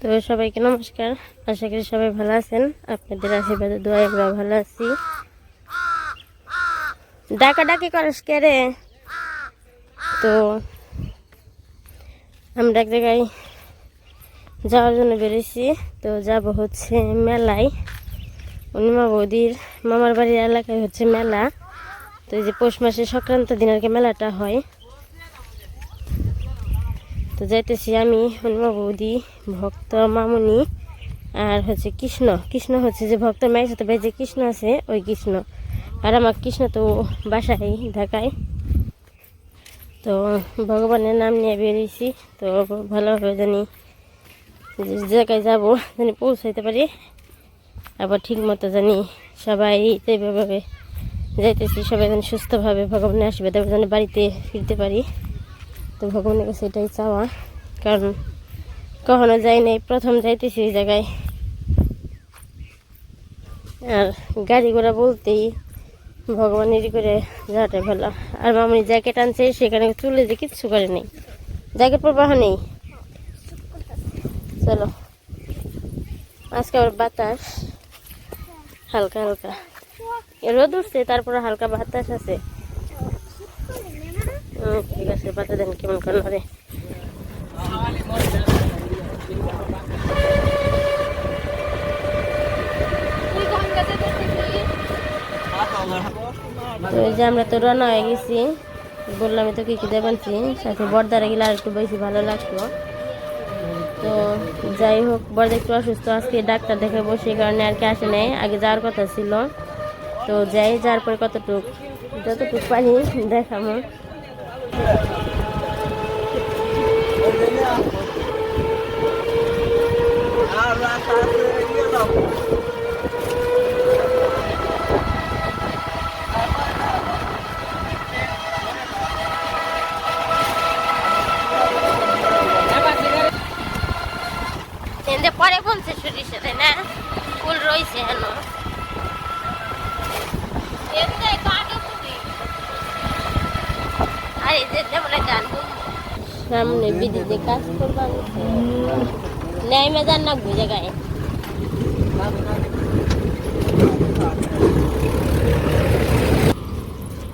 তো সবাইকে নমস্কার। আশা করি সবাই ভালো আছেন। আপনাদের আশীর্বাদে দোয়া আমরা ভালো আছি। ডাকা ডাকি করিস রে? তো আমরা এক জায়গায় যাওয়ার জন্য বেরিয়েছি। তো যাব হচ্ছে মেলায়। অনিমা বৌদির, মামার বাড়ির এলাকায় হচ্ছে মেলা। তো এই যে পৌষ মাসের সংক্রান্ত দিন আর কি মেলাটা হয়। তো যাইতেছি আমি হনুমা বৌদি, ভক্ত মামুনি আর হচ্ছে কৃষ্ণ। কৃষ্ণ হচ্ছে যে ভক্ত মায়ের সাথে ভাই যে কৃষ্ণ আছে, ওই কৃষ্ণ। আর আমার কৃষ্ণ তো বাসায়, ঢাকায়। তো ভগবানের নাম নিয়ে বেরিয়েছি তো ভালোভাবে জানি যে জায়গায় যাব, জানি পৌঁছাইতে পারি। আবার ঠিক মতো জানি সবাই যেভাবে যাইতেছি, সবাই যেন সুস্থভাবে ভগবানের আশীর্বাদ, যেন বাড়িতে ফিরতে পারি। তো ভগবানের কাছে এটাই চাওয়া। কারণ কখনো যাই নাই, প্রথম যাইতেছি ওই জায়গায়। আর গাড়ি ঘোড়া বলতেই ভগবানেরই করে যাওয়াটাই ভালো। আর মামনি জ্যাকেট আনছে, সেখানে চুলে যে কিচ্ছু করে নেই। জ্যাকেট পরবাহ নেই। চলো। আজকে আবার বাতাস। হালকা হালকা। রোদ উঠছে, তারপরে হালকা বাতাস আছে। আছে বাতা দেন, কেমন করে রে তো এই যে আমরা তো রান্না হয়ে গেছি, বললাম তো কি কি দেবেনছি সাথে বর্দারে গেলে আর একটু বেশি ভালো লাগতো। তো যাই হোক, বর্দা একটু অসুস্থ, আজকে ডাক্তার দেখাবো সেই কারণে আর কি আসে নাই, আগে যাওয়ার কথা ছিল। তো যাই যাওয়ার পরে কতটুক, যতটুকু পানি দেখাবো। Thank you. না গায়ে।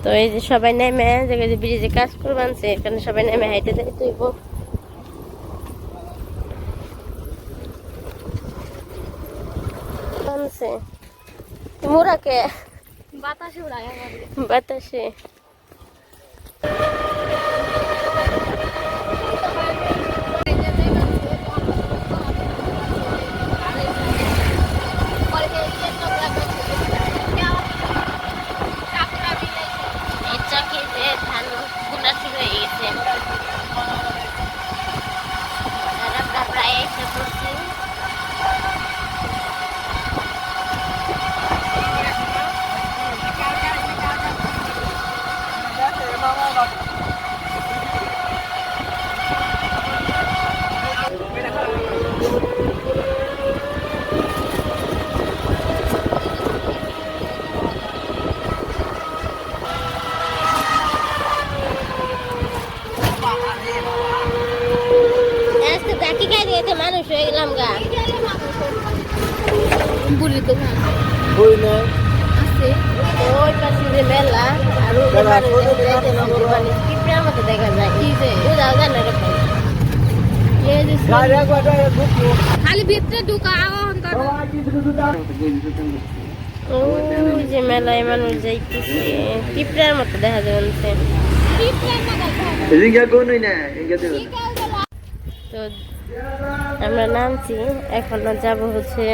তো এই যে সবাই নেমে যে ব্রিজে কাজ করবানছে এখানে সবাই নেমে হাইটে যাই তুইব। বানছে মোরাকে। বাতাসে বাতাসে এই চাকিতে ধান গুনা শুরু হয়ে গেছে আর আমরা প্রায় এসে পড়ছি আজকে চাকি খাই দিয়েছে মানুষ হয়ে গেলাম গা বুড়ি তো আছে ওই পাশে যে মেলা আর ওই মেলা, মানুষ ছোট দেখতে মেলা, যাইতেছে, মেলা। মানে পিঁপড়ার মতো দেখা যায় কি যে? বুঝাও যায় না এরকম। এই যে Direct water buku. খালি ভিতরে ঢুকা অহংকার ওই যে মেলায় মানুষ যাইতেছে। পিঁপড়ার মতো দেখা যাচ্ছে। Ringga kono ina, ringga tu. তো আমরা নামছি এখন যাব হচ্ছে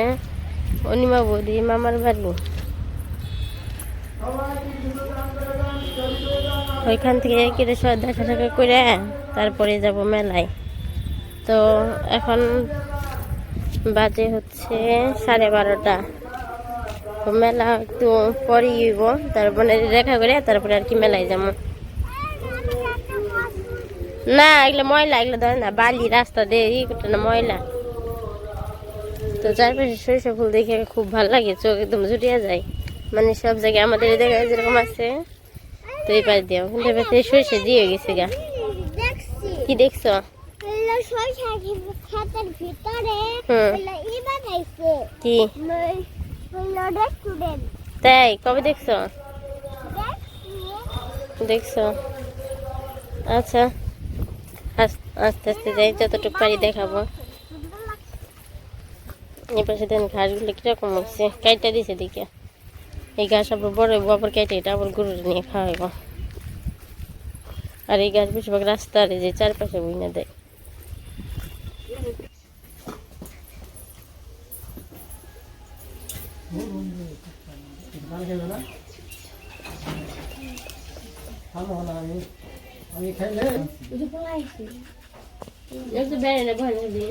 অনিমা বৌদি মামার বাড়ি। ওইখান থেকে কেটে সব দেখা টাকা করে তারপরে যাব মেলায়। তো এখন বাজে হচ্ছে সাড়ে বারোটা। মেলা একটু পরেই হইব, তারপরে দেখা করে তারপরে আর কি মেলায় যাব। না, এগুলো ময়লা, এগুলো ধরে না, বালি, রাস্তা ই করতে না ময়লা। তো চারপাশে সরিষা ফুল দেখে খুব ভালো লাগে, চোখ একদম জুটিয়া যায়। মানে সব জায়গায় আমাদের জায়গায় যেরকম আছে তো এই পাশ দিয়েও কিন্তু এবার সরিষা দিয়ে গেছে গা। কি দেখছ? কি? তাই, কবে দেখছ? দেখছ? আচ্ছা। আস- আস্তে আস্তে যাই, যতটুকু পারি দেখাবো। এই পাশে দেন ঘাসগুলো কীরকম হচ্ছে। কাইটা দিছে দিকে এই ঘাস আবার বড় আবার কেটে এটা আবার গরুর নিয়ে খাওয়াইব। আর এই গাছ বেশিরভাগ রাস্তার যে চারপাশে বইনা দেয়। বেড়ে না ভালো দিয়ে।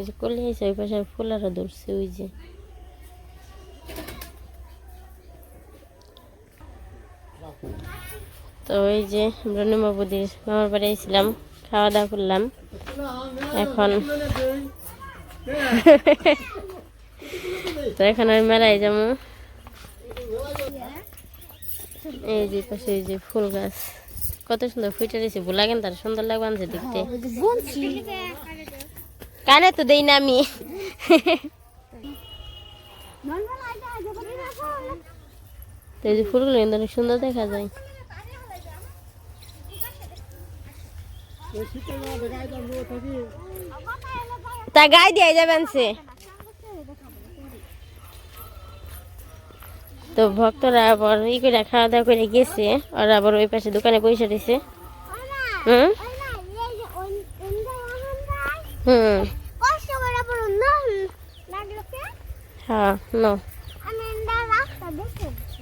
এই যে কলি আছে ওই পাশে ফুলারা ধরছে, ওই যে। তো ওই যে আমরা নিমাবুদির মামার বাড়ি আইছিলাম খাওয়া দাওয়া করলাম। এখন তো এখন ওই মেলায় যাব। এই যে পাশে এই যে ফুল গাছ। কত সুন্দর ফুটে রয়েছে, ভোলা কেন তার, সুন্দর লাগবে দেখতে। কানে তো দেই না আমি। তো এই যে ফুলগুলো কিন্তু অনেক সুন্দর দেখা যায়। তা গায়ে দিয়ে যাবেন সে তো ভক্তরা আবার ই করে খাওয়া দাওয়া করে গেছে আর আবার ওই পাশে দোকানে পয়সা দিছে হুম? হুম কষ্ট করে পড়ুন না লাগল কে হ্যাঁ নো।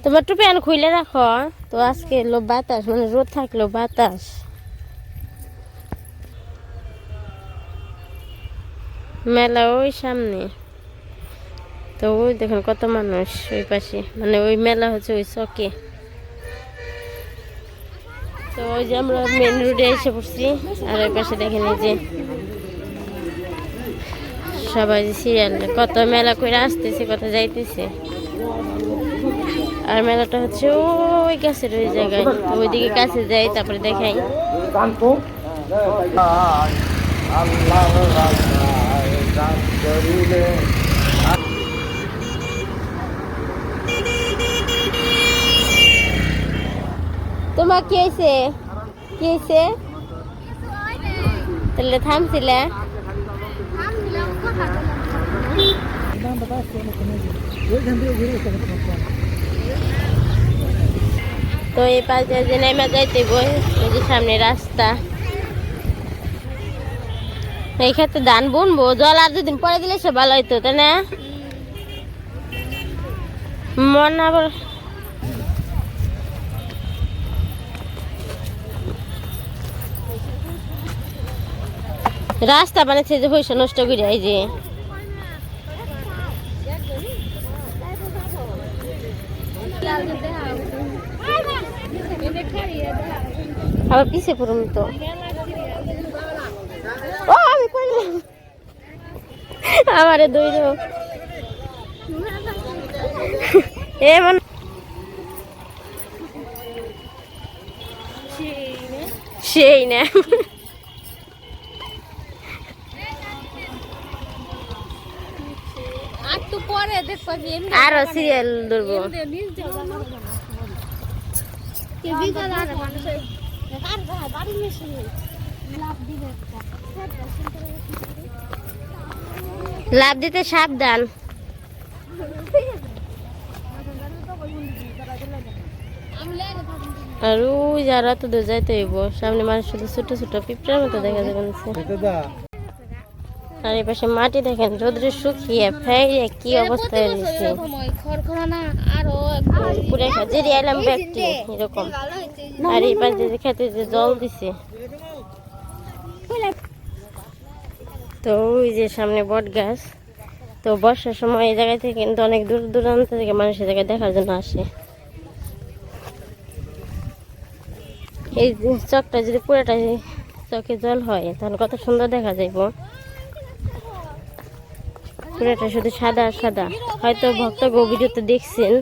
তোমার টুপি আন খুলে রাখো তো আজকে লো বাতাস মানে রোদ থাকল বাতাস। মেলা ওই সামনে। তো ওই দেখুন কত মানুষ ওই পাশে মানে ওই মেলা হচ্ছে ওই চকে। তো ওই যে আমরা মেন রোডে এসে পড়ছি আর ওই পাশে দেখেন এই যে সবাই সিরিয়াল কত মেলা করে আসতেছে, কত যাইতেছে। আর মেলাটা হচ্ছে ওই গাছের ওই জায়গায়, ওইদিকে কাছে যাই, তারপরে দেখাই। তোমার কি হয়েছে? কি হয়েছে? তাহলে থামছিলে? তো এই পাশে যে নেমে যাইতে বই, এই সামনে রাস্তা। এই ক্ষেত্রে ধান বুনবো, জল আর দুদিন পরে দিলে সে ভালো হইতো, তাই না? মন আবার রাস্তা বানাচ্ছে যে পয়সা নষ্ট করে এই যে। আবার পিছে পড়ুন তো। ও, আমি গেলাম আমারে দইর। এমন সেই না আর তো পরে দেখো যে এমনি আরও সিরিয়াল ধরবো এমনি নিজ যাওয়া হবে না কে বিকাল আর মানুষ আর লাভ দিবে একটা। লাভ দিতে সাবধান। আর ওই যারা তো যাইতে হইব। সামনে মানুষ শুধু ছোট ছোট পিঁপড়ার মতো দেখা দা। আর এই পাশে মাটি দেখেন রোদ্রে শুকিয়ে ফেরে কি সময় খড়খড়া পুরে খাজেরি এলাম ব্যক্তি এরকম। আর এই পাশে যে খেতে যে জল দিছে। তো ওই যে সামনে বট গাছ তো বর্ষার সময় এই জায়গা থেকে কিন্তু অনেক দূর দূরান্ত থেকে মানুষ এই জায়গায় দেখার জন্য আসে। এই চকটা যদি পুরোটা চকে জল হয় তাহলে কত সুন্দর দেখা যাইব। পুরোটা শুধু সাদা আর সাদা। হয়তো ভক্ত ভিডিওতে দেখছেন।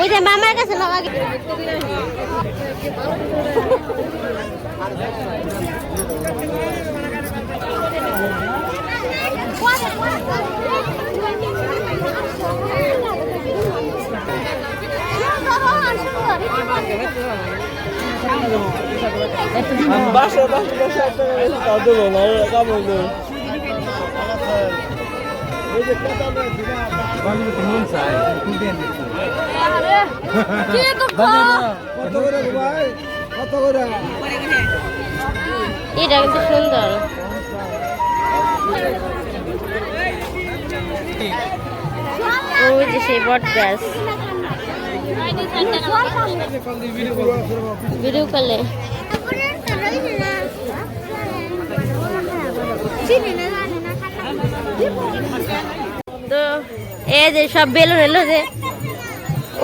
ওই যে মামার কাছে লগা বাসা বাসা বাসা একটা দেবো না কত করে এটা কিন্তু সুন্দর। ওই যে সেই তো এই যে সব বেলুন এলো যে,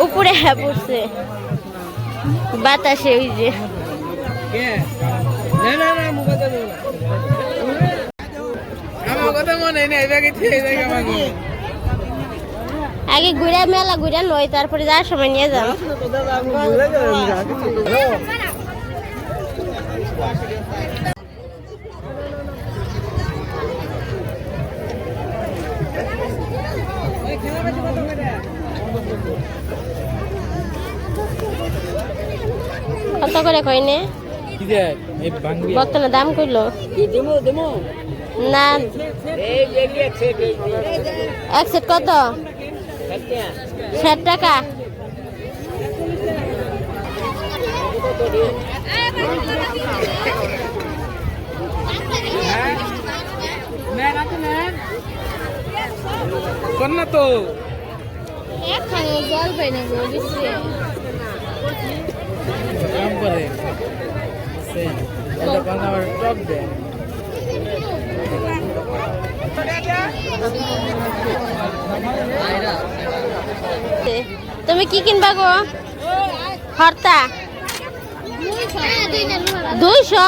উপরে হ্যাঁ পড়ছে। বাতাসে ওই যে। আমার কথা মনে নেই ব্যাগে থেকে দেখে আমাকে আগে ঘুরে মেলা ঘুরে নয়, তারপরে যাওয়ার সময় নিয়ে যাও। কত করে কইনে? বর্তমানে দাম কইলো? না। এক সেট কত? ষাট টাকা। না তো জল পাই না গো টক দে তুমি কি কিনবা গো? হর্তা দুইশো।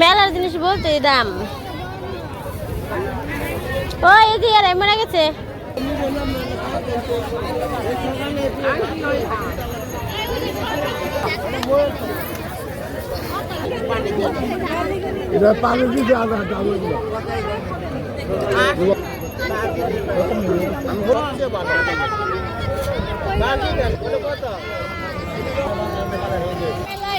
মেলার জিনিস বলতে দাম। ও এদিকে রে মরে গেছে। এটা পানি দিতে আধা দাম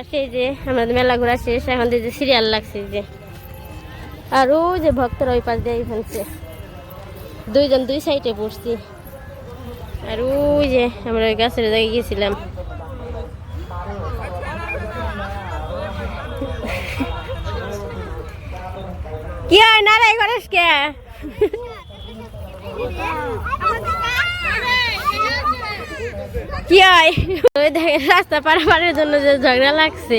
এই যে আমাদের মেলা ঘোরা শেষ এখন যে সিরিয়াল লাগছে যে আর ওই যে ভক্তরা ওই পাশ দিয়ে ফেলছে দুইজন দুই সাইডে বসছি আর ওই যে আমরা ওই গাছের জায়গায় গেছিলাম কি হয় নারাই করিস কে কি হয়? ওই দেখেন, রাস্তা পারাপারের জন্য যে ঝগড়া লাগছে।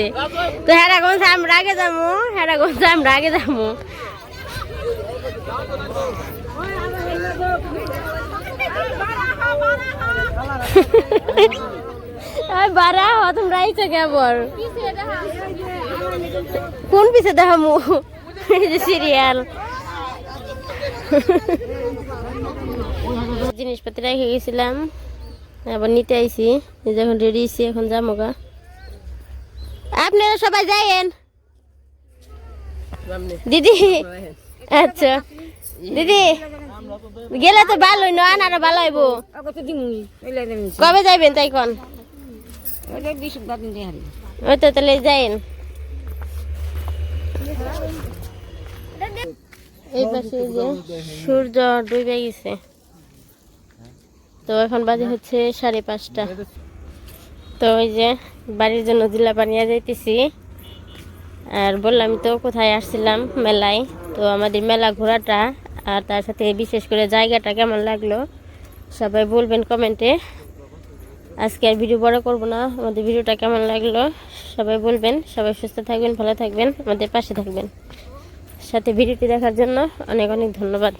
তো হেরা কোন আমরা আগে যাব হেরা কোন আমরা আগে যাব বারা হ তোমরা আইছো কেবল কোন পিছে দেখামু? সিরিয়াল। জিনিসপাতি রেখে গেছিলাম। আবার নিতে আইছি। এখন রেডি হয়েছি এখন যাব গা। আপনারা সবাই যাইয়েন। দিদি আচ্ছা। দিদি, গেলে তো ভালোই নয় আনারও ভালো হইব। কবে যাইবেন তাই কোন? ওই তো তাহলে যাইন এই পাশে যে সূর্য ডুবে গেছে। তো এখন বাজে হচ্ছে সাড়ে পাঁচটা। তো ওই যে বাড়ির জন্য জিলা বানিয়ে যাইতেছি। আর বললাম তো কোথায় আসছিলাম? মেলায়। তো আমাদের মেলা ঘোরাটা আর তার সাথে বিশেষ করে জায়গাটা কেমন লাগল সবাই বলবেন কমেন্টে। আজকে আর ভিডিও বড় করব না, আমাদের ভিডিওটা কেমন লাগল সবাই বলবেন। সবাই সুস্থ থাকবেন, ভালো থাকবেন, আমাদের পাশে থাকবেন। সাথে ভিডিওটি দেখার জন্য অনেক অনেক ধন্যবাদ।